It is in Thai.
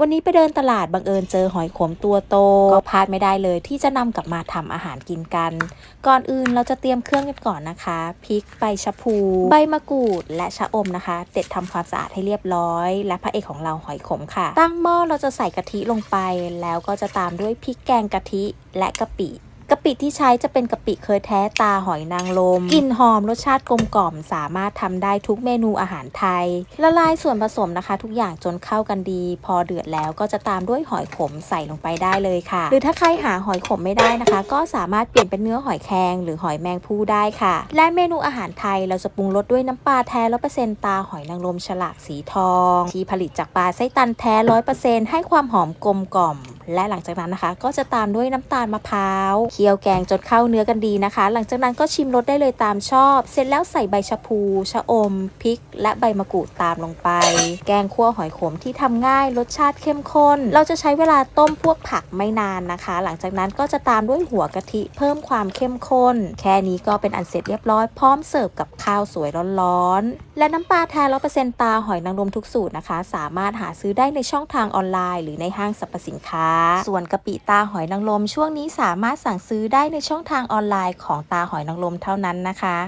วันนี้ไปเดินตลาดบังเอิญเจอหอยขมตัวโต ก็พลาดไม่ได้เลยที่จะนำกลับมาทำอาหารกินกัน ก่อนอื่นเราจะเตรียมเครื่องกันก่อนนะคะพริกใบชะพู ใบมะกรูดและชะอมนะคะ เด็ดทำความสะอาดให้เรียบร้อย และพระเอกของเราหอยขมค่ะ ตั้งหม้อเราจะใส่กะทิลงไป แล้วก็จะตามด้วยพริกแกงกะทิและกะปิ กะปิที่ใช้จะเป็นกะปิเคยแท้ตาหอยนางรมกลิ่นหอมรสชาติกลมกล่อม สามารถทำได้ทุกเมนูอาหารไทย ละลายส่วนผสมนะคะ ทุกอย่างจนเข้ากันดี พอเดือดแล้วก็จะตามด้วยหอยขมใส่ลงไปได้เลยค่ะ หรือถ้าใครหาหอยขมไม่ได้นะคะ ก็สามารถเปลี่ยนเป็นเนื้อหอยแครงหรือหอยแมงภู่ได้ค่ะ และเมนูอาหารไทยเราจะปรุงรสด้วยน้ำปลาแท้ร้อยเปอร์เซ็นต์ตาหอยนางรมฉลากสีทอง ที่ผลิตจากปลาไส้ตันแท้ร้อยเปอร์เซ็นต์ให้ความหอมกลมกล่อม และหลังจากนั้นนะคะ ก็จะตามด้วยน้ำตาลมะพร้าวเคี่ยวแกงจนเข้าเนื้อกันดีนะคะ หลังจากนั้นก็ชิมรสได้เลยตามชอบ เสร็จแล้วใส่ใบชะพูชะอมพริก และใบมะกรูดตามลงไป แกงคั่วหอยขมที่ทำง่ายรสชาติเข้มข้น เราจะใช้เวลาต้มพวกผักไม่นานนะคะ หลังจากนั้นก็จะตามด้วยหัวกะทิเพิ่มความเข้มข้น แค่นี้ก็เป็นอันเสร็จเรียบร้อยพร้อมเสิร์ฟกับข้าวสวยร้อนๆและน้ำปลาแท้ร้อยเปอร์เซ็นต์ตาหอยนางรมทุกสูตรนะคะ สามารถหาซื้อได้ในช่องทางออนไลน์ หรือในห้างสรรพสินค้าส่วนกะปิตาหอยนางรมช่วงนี้สามารถสั่งซื้อได้ในช่องทางออนไลน์ของตาหอยนางรมเท่านั้นนะคะ